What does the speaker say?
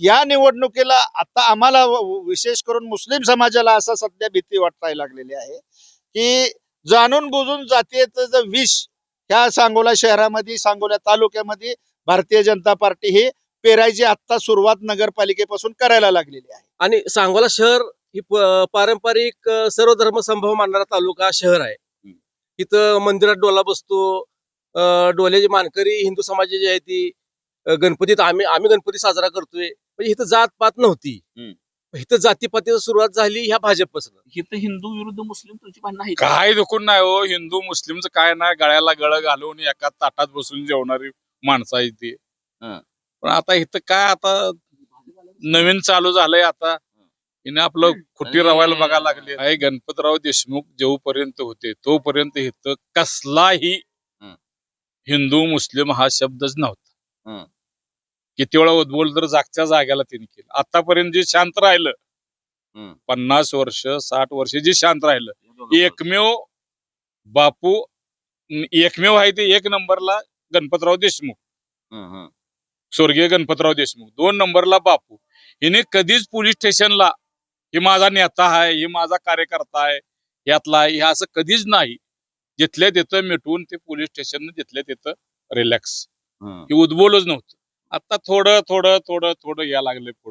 या निवडणुकीला आता आम्हाला विशेष करून मुस्लिम समाजाला असं सध्या भीती वाटायला लागलेली आहे की जाणून बुजून जातीयतेचं विष ह्या सांगोला शहरामध्ये सांगोला तालुक्यामध्ये भारतीय जनता पार्टी ही पेरायची आता सुरुवात नगरपालिकेपासून करायला लागलेली आहे. आणि सांगोला शहर ही पारंपरिक सर्व धर्म संभव मानणारा तालुका शहर आहे. इथं मंदिरात डोला बसतो डोल्याची मानकरी हिंदू समाजाची आहे ती. गणपतीत आम्ही आम्ही गणपती साजरा करतोय. म्हणजे इथं जात पात नव्हती. इथं जातीपातीची सुरुवात झाली ह्या भाजपपासून. इथं हिंदू विरुद्ध मुस्लिम तुमची भांडणं आहेत? काय दुखून नाही हो. हिंदू मुस्लिमचं काय नाही. गळ्याला गळ घालून एका ताटात बसून जेवणारी माणसं आहे ती. हं. पण आता इथं काय आता नवीन चालू झालंय आता. हिने आपलं खुटी रवायला बघायला लागले. आहे गणपतराव देशमुख जेवपर्यंत होते तोपर्यंत इथं कसलाही हं. हिंदू मुस्लिम हा शब्दच नव्हता. हं. किती वेळा उद्बोल तर जागच्या जाग्याला त्यांनी केलं. आतापर्यंत जे शांत राहिलं. पन्नास वर्ष साठ वर्ष जे शांत राहिलं एकमेव बापू एकमेव आहे ते एक नंबरला गणपतराव देशमुख. स्वर्गीय गणपतराव देशमुख. दोन नंबरला बापू. हिने कधीच पोलीस स्टेशनला हे माझा नेता आहे हे माझा कार्यकर्ता आहे यातला आहे हे असं कधीच नाही. जिथल्या तिथं मिटवून ते पोलीस स्टेशन तिथल्या तिथं रिलॅक्स हं. हे उद्बोलच नव्हतं. आता थोडं थोडं थोडं थोडं या लागले पुढं.